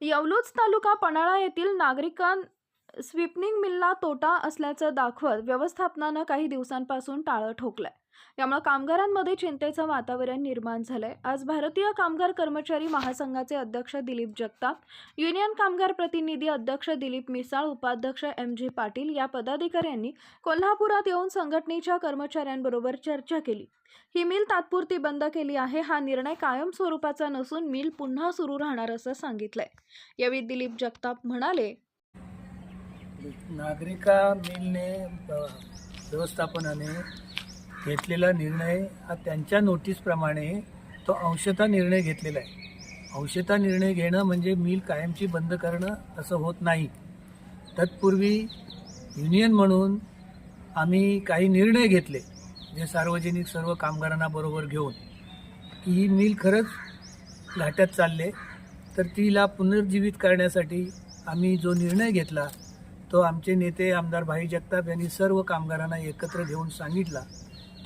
येवलूज तालुका पन्हाळा येथील नागरिकां स्विपनिंग मिलला तोटा असल्याचं दाखवत व्यवस्थापनानं काही दिवसांपासून टाळं ठोकलंय. यामुळे कामगारांमध्ये चिंतेचं वातावरण निर्माण झालंय. आज भारतीय कामगार कर्मचारी महासंघाचे अध्यक्ष दिलीप जगताप युनियन कामगार प्रतिनिधी अध्यक्ष दिलीप मिसाळ उपाध्यक्ष एम जी पाटील या पदाधिकाऱ्यांनी कोल्हापुरात येऊन संघटनेच्या कर्मचाऱ्यांबरोबर चर्चा केली. ही मिल तात्पुरती बंद केली आहे हा निर्णय कायम स्वरूपाचा नसून मिल पुन्हा सुरू राहणार असं सांगितलंय. यावेळी दिलीप जगताप म्हणाले नागरिका मिलने व्यवस्थापनाने घेतलेला निर्णय हा त्यांच्या नोटीसप्रमाणे तो अंशता निर्णय घेतलेला आहे. अंशता निर्णय घेणं म्हणजे मिल कायमची बंद करणं असं होत नाही. तत्पूर्वी युनियन म्हणून आम्ही काही निर्णय घेतले जे सार्वजनिक सर्व कामगारांना बरोबर घेऊन की ही मिल खरंच घाट्यात चालले तर तिला पुनर्जीवित करण्यासाठी आम्ही जो निर्णय घेतला तो आमचे नेते आमदार भाई जगताप यांनी सर्व कामगारांना एकत्र घेऊन सांगितला.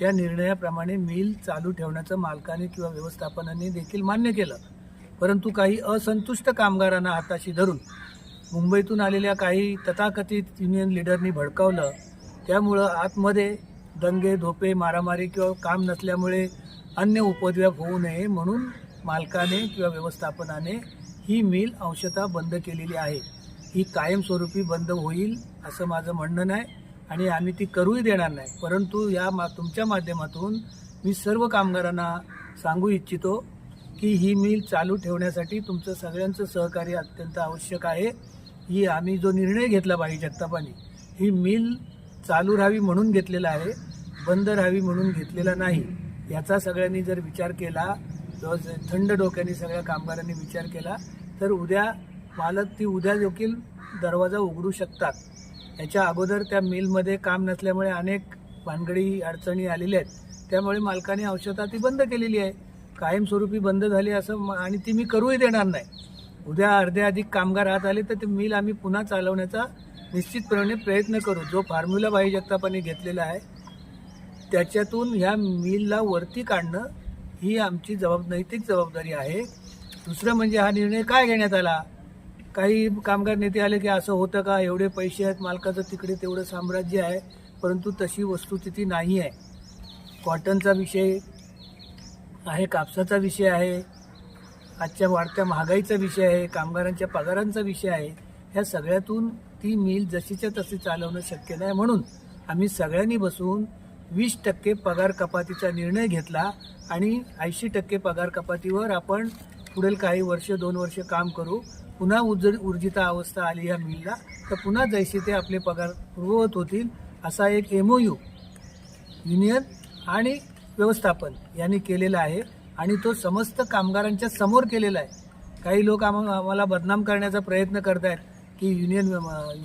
त्या निर्णयाप्रमाणे मिल चालू ठेवण्याचं मालकाने किंवा व्यवस्थापनाने देखील मान्य केलं. परंतु काही असंतुष्ट कामगारांना हाताशी धरून मुंबईतून आलेल्या काही तथाकथित युनियन लिडरनी भडकावलं. त्यामुळं आतमध्ये दंगे धोपे मारामारी किंवा काम नसल्यामुळे अन्य उपद्व्याप होऊ नये म्हणून मालकाने किंवा व्यवस्थापनाने ही मिल अंशतः बंद केलेली आहे. ही कायमस्वरूपी बंद होईल असं माझं म्हणणं नाही आणि आम्ही ती करूही देणार नाही. परंतु या मा तुमच्या माध्यमातून मी सर्व कामगारांना सांगू इच्छितो की ही मिल चालू ठेवण्यासाठी तुमचं सगळ्यांचं सहकार्य अत्यंत आवश्यक आहे. ही आम्ही जो निर्णय घेतला बाई जगतापानी ही मिल चालू राहावी म्हणून घेतलेला आहे बंद राहावी म्हणून घेतलेला नाही याचा सगळ्यांनी जर विचार केला थंड डोक्याने सगळ्या कामगारांनी विचार केला तर उद्या मालक ती उद्या देखील दरवाजा उघडू शकतात. याच्या अगोदर त्या मिलमध्ये काम नसल्यामुळे अनेक भानगडी अडचणी आलेल्या आहेत. त्यामुळे मालकाने औषधा ती बंद केलेली आहे. कायमस्वरूपी बंद झाली असं आणि ती मी करूही देणार नाही. उद्या अर्धे अधिक कामगार आत आले तर ते मिल आम्ही पुन्हा चालवण्याचा निश्चितपणे प्रयत्न करू. जो फॉर्म्युला बाई जगतापाने घेतलेला आहे त्याच्यातून ह्या मिलला वरती काढणं ही आमची जबाब नैतिक जबाबदारी आहे. दुसरं म्हणजे हा निर्णय काय घेण्यात आला? काही कामगार नेते आले की असं होतं का? एवढे पैसे आहेत मालकाचं तिकडे तेवढं साम्राज्य आहे परंतु तशी वस्तुस्थिती नाही आहे. कॉटनचा विषय आहे कापसाचा विषय आहे आजच्या वाढत्या महागाईचा विषय आहे कामगारांच्या पगारांचा विषय आहे. ह्या सगळ्यातून ती मिल जशीच्या तशी चालवणं शक्य नाही. म्हणून आम्ही सगळ्यांनी बसून वीस टक्के पगार कपातीचा निर्णय घेतला आणि ऐंशी टक्के पगार कपातीवर आपण पुढील काही वर्ष दोन वर्ष काम करू. पुन्हा उज ऊर्जिता अवस्था आली या मिलला. तर पुन्हा जैसे ते आपले पगार पूर्ववत होतील असा एक एम ओ यू युनियन आणि व्यवस्थापन यांनी केलेला आहे. आणि तो समस्त कामगारांच्या समोर केलेला आहे. काही लोक आम्हा आम्हाला बदनाम करण्याचा प्रयत्न करत आहेत की युनियन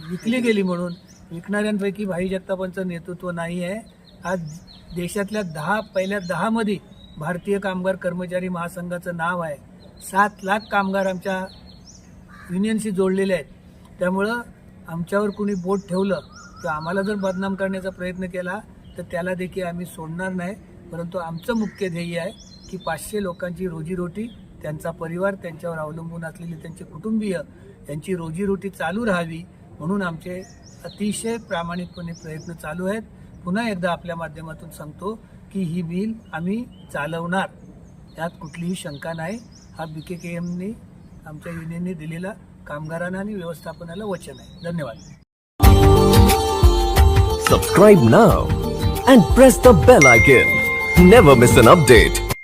विकली गेली म्हणून. विकणाऱ्यांपैकी भाई जगतापांचं नेतृत्व नाही आहे. आज देशातल्या दहा पहिल्या दहामध्ये भारतीय कामगार कर्मचारी महासंघाचं नाव आहे. सात लाख कामगार आमच्या युनियनशी जोडलेले आहेत. त्यामुळं आमच्यावर कुणी बोट ठेवलं किंवा आम्हाला जर बदनाम करण्याचा प्रयत्न केला तर त्याला देखील आम्ही सोडणार नाही. परंतु आमचं मुख्य ध्येय आहे की पाचशे लोकांची रोजीरोटी त्यांचा परिवार त्यांच्यावर अवलंबून असलेले त्यांचे कुटुंबीय त्यांची रोजीरोटी चालू राहावी म्हणून आमचे अतिशय प्रामाणिकपणे प्रयत्न चालू आहेत. पुन्हा एकदा आपल्या माध्यमातून सांगतो की ही बिल आम्ही चालवणार. यात कुठलीही शंका नाही. हा बी के के एमनी आमच्या युनियनने दिलेला कामगारांना आणि व्यवस्थापनाला वचन आहे. धन्यवाद. Subscribe now and press the bell icon never miss an update